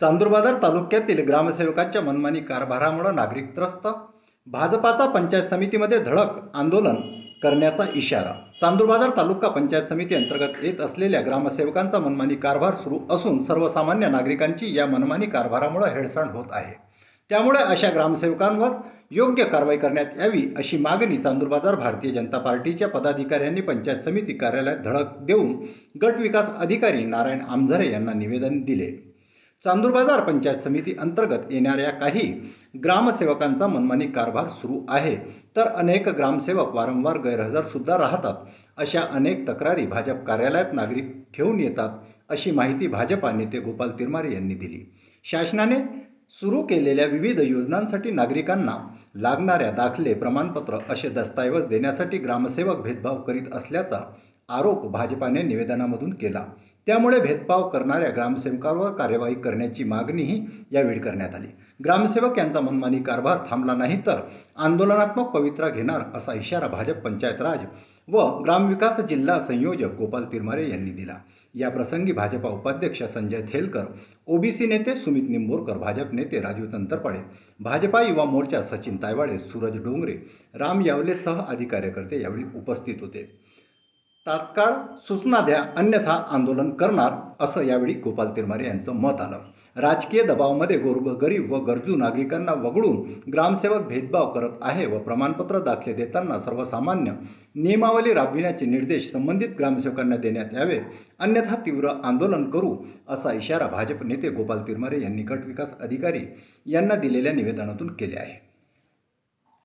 चांदूरबाजार तालुक्यातील ग्रामसेवकांच्या मनमानी कारभारामुळे नागरिक त्रस्त भाजपाचा पंचायत समितीमध्ये धडक आंदोलन करण्याचा इशारा. चांदूरबाजार तालुका पंचायत समिती अंतर्गत येत असलेल्या ग्रामसेवकांचा मनमानी कारभार सुरू असून सर्वसामान्य नागरिकांची या मनमानी कारभारामुळे हेळसांड होत आहे. त्यामुळे अशा ग्रामसेवकांवर योग्य कारवाई करण्यात यावी अशी मागणी चांदूरबाजार भारतीय जनता पार्टीच्या पदाधिकाऱ्यांनी पंचायत समिती कार्यालयात धडक देऊन गट विकास अधिकारी नारायण आमझरे यांना निवेदन दिले. चांदूर बाजार पंचायत समिती अंतर्गत येणाऱ्या काही ग्रामसेवकांचा मनमानी कारभार सुरू आहे. तर अनेक ग्रामसेवक वारंवार गैरहजर सुद्धा राहतात. अशा अनेक तक्रारी भाजप कार्यालयात नागरिक घेऊन येतात अशी माहिती भाजपा नेते गोपाल तिरमारे यांनी दिली. शासनाने सुरू केलेल्या विविध योजनांसाठी नागरिकांना लागणाऱ्या दाखले प्रमाणपत्र असे दस्तऐवज देण्यासाठी ग्रामसेवक भेदभाव करीत असल्याचा आरोप भाजपाने निवेदनामधून केला. त्यामुळे भेदभाव करणाऱ्या ग्रामसेवकांवर कार्यवाही करण्याची मागणीही यावेळी करण्यात आली. ग्रामसेवक यांचा मनमानी कारभार थांबला नाही तर आंदोलनात्मक पवित्रा घेणार असा इशारा भाजप पंचायत राज व ग्रामविकास जिल्हा संयोजक गोपाल तिरमारे यांनी दिला. या प्रसंगी भाजपा उपाध्यक्ष संजय थेलकर ओबीसी नेते सुमित निंबोरकर भाजप नेते राजू तंतरपाडे भाजपा युवा मोर्चा सचिन तायवाडे सूरज डोंगरे राम यावलेसह आदी कार्यकर्ते यावेळी उपस्थित होते. तात्काळ सूचना द्या अन्यथा आंदोलन करणार असं यावेळी गोपाल तिरमारे यांचं मत आलं. राजकीय दबावामध्ये गोरब गरीब व गरजू नागरिकांना वगळून ग्रामसेवक भेदभाव करत आहे व प्रमाणपत्र दाखले देताना सर्वसामान्य नियमावली राबविण्याचे निर्देश संबंधित ग्रामसेवकांना देण्यात यावे अन्यथा तीव्र आंदोलन करू असा इशारा भाजप नेते गोपाल तिरमारे यांनी गट विकास अधिकारी यांना दिलेल्या निवेदनातून केले आहे.